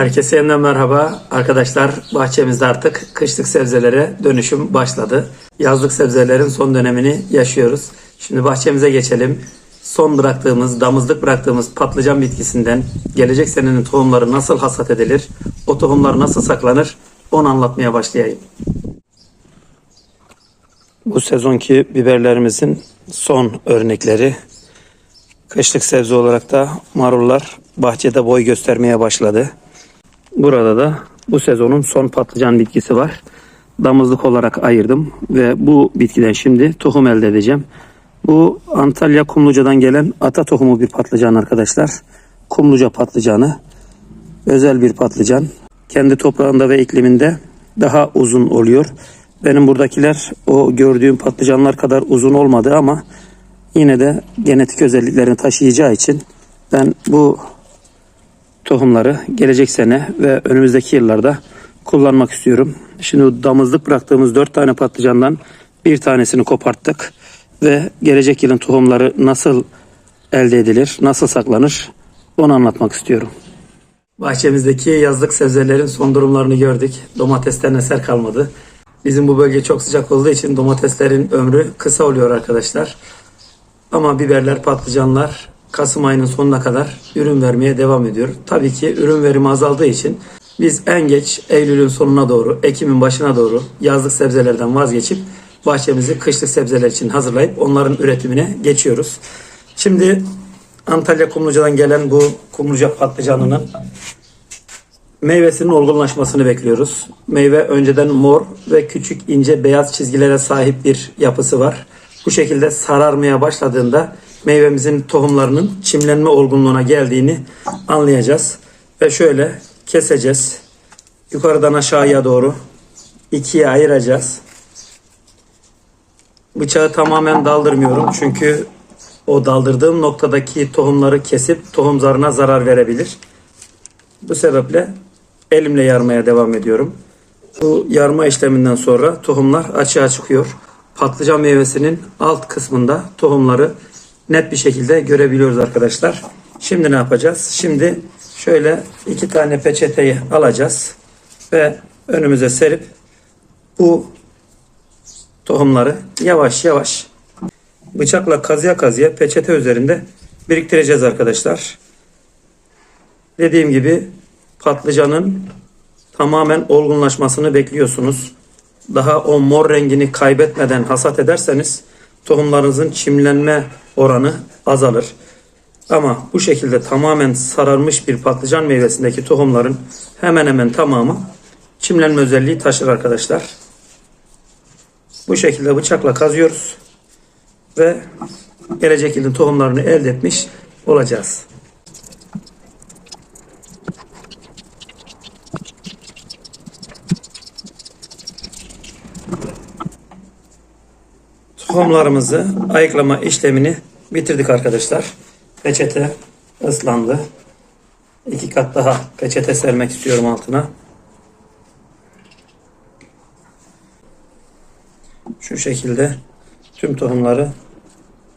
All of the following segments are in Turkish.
Herkese yeniden merhaba. Arkadaşlar bahçemizde artık kışlık sebzelere dönüşüm başladı. Yazlık sebzelerin son dönemini yaşıyoruz. Şimdi bahçemize geçelim. Son bıraktığımız, damızlık bıraktığımız patlıcan bitkisinden gelecek senenin tohumları nasıl hasat edilir, o tohumlar nasıl saklanır onu anlatmaya başlayayım. Bu sezonki biberlerimizin son örnekleri. Kışlık sebze olarak da marullar bahçede boy göstermeye başladı. Burada da bu sezonun son patlıcan bitkisi var. Damızlık olarak ayırdım ve bu bitkiden şimdi tohum elde edeceğim. Bu Antalya Kumluca'dan gelen ata tohumu bir patlıcan arkadaşlar. Kumluca patlıcanı. Özel bir patlıcan. Kendi toprağında ve ikliminde daha uzun oluyor. Benim buradakiler o gördüğüm patlıcanlar kadar uzun olmadı ama yine de genetik özelliklerini taşıyacağı için ben bu tohumları gelecek sene ve önümüzdeki yıllarda kullanmak istiyorum. Şimdi damızlık bıraktığımız 4 tane patlıcandan bir tanesini koparttık ve gelecek yılın tohumları nasıl elde edilir, nasıl saklanır onu anlatmak istiyorum. Bahçemizdeki yazlık sebzelerin son durumlarını gördük. Domatesten eser kalmadı. Bizim bu bölge çok sıcak olduğu için domateslerin ömrü kısa oluyor arkadaşlar. Ama biberler, patlıcanlar Kasım ayının sonuna kadar ürün vermeye devam ediyor. Tabii ki ürün verimi azaldığı için biz en geç Eylül'ün sonuna doğru, Ekim'in başına doğru yazlık sebzelerden vazgeçip bahçemizi kışlık sebzeler için hazırlayıp onların üretimine geçiyoruz. Şimdi Antalya Kumluca'dan gelen bu kumluca patlıcanının meyvesinin olgunlaşmasını bekliyoruz. Meyve önceden mor ve küçük ince beyaz çizgilere sahip bir yapısı var. Bu şekilde sararmaya başladığında meyvemizin tohumlarının çimlenme olgunluğuna geldiğini anlayacağız. Ve şöyle keseceğiz. Yukarıdan aşağıya doğru ikiye ayıracağız. Bıçağı tamamen daldırmıyorum çünkü o daldırdığım noktadaki tohumları kesip tohum zarına zarar verebilir. Bu sebeple elimle yarmaya devam ediyorum. Bu yarma işleminden sonra tohumlar açığa çıkıyor. Patlıcan meyvesinin alt kısmında tohumları net bir şekilde görebiliyoruz arkadaşlar. Şimdi ne yapacağız? Şimdi şöyle iki tane peçeteyi alacağız ve önümüze serip bu tohumları yavaş yavaş bıçakla kazıya kazıya peçete üzerinde biriktireceğiz arkadaşlar. Dediğim gibi patlıcanın tamamen olgunlaşmasını bekliyorsunuz. Daha o mor rengini kaybetmeden hasat ederseniz tohumlarınızın çimlenme oranı azalır. Ama bu şekilde tamamen sararmış bir patlıcan meyvesindeki tohumların hemen hemen tamamı çimlenme özelliği taşır arkadaşlar. Bu şekilde bıçakla kazıyoruz ve gelecek yılın tohumlarını elde etmiş olacağız. Tohumlarımızı ayıklama işlemini bitirdik arkadaşlar. Peçete ıslandı. İki kat daha peçete sermek istiyorum altına. Şu şekilde tüm tohumları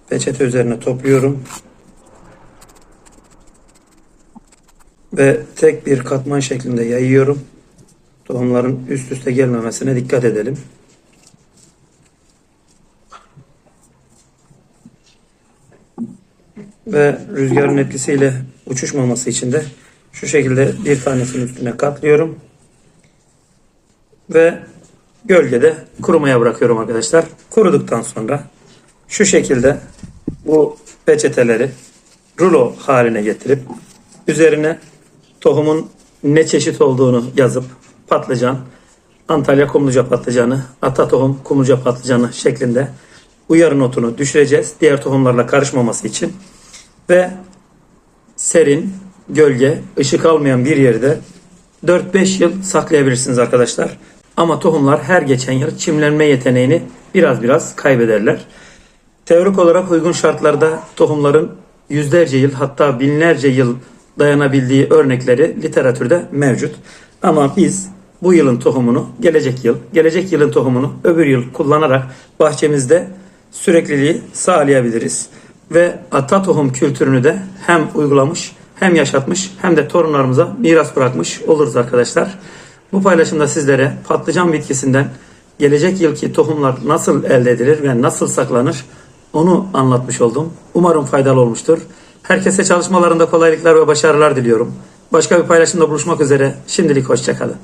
peçete üzerine topluyorum. Ve tek bir katman şeklinde yayıyorum. Tohumların üst üste gelmemesine dikkat edelim. Ve rüzgarın etkisiyle uçuşmaması için de şu şekilde bir tanesinin üstüne katlıyorum. Ve gölgede kurumaya bırakıyorum arkadaşlar. Kuruduktan sonra şu şekilde bu peçeteleri rulo haline getirip üzerine tohumun ne çeşit olduğunu yazıp patlıcan, Antalya kumluca patlıcanı, ata tohum kumluca patlıcanı şeklinde uyarı notunu düşüreceğiz. Diğer tohumlarla karışmaması için ve serin, gölge, ışık almayan bir yerde 4-5 yıl saklayabilirsiniz arkadaşlar. Ama tohumlar her geçen yıl çimlenme yeteneğini biraz biraz kaybederler. Teorik olarak uygun şartlarda tohumların yüzlerce yıl hatta binlerce yıl dayanabildiği örnekleri literatürde mevcut. Ama biz bu yılın tohumunu gelecek yıl, gelecek yılın tohumunu öbür yıl kullanarak bahçemizde sürekliliği sağlayabiliriz ve ata tohum kültürünü de hem uygulamış hem yaşatmış hem de torunlarımıza miras bırakmış oluruz arkadaşlar. Bu paylaşımda sizlere patlıcan bitkisinden gelecek yılki tohumlar nasıl elde edilir ve nasıl saklanır onu anlatmış oldum. Umarım faydalı olmuştur. Herkese çalışmalarında kolaylıklar ve başarılar diliyorum. Başka bir paylaşımda buluşmak üzere. Şimdilik hoşçakalın.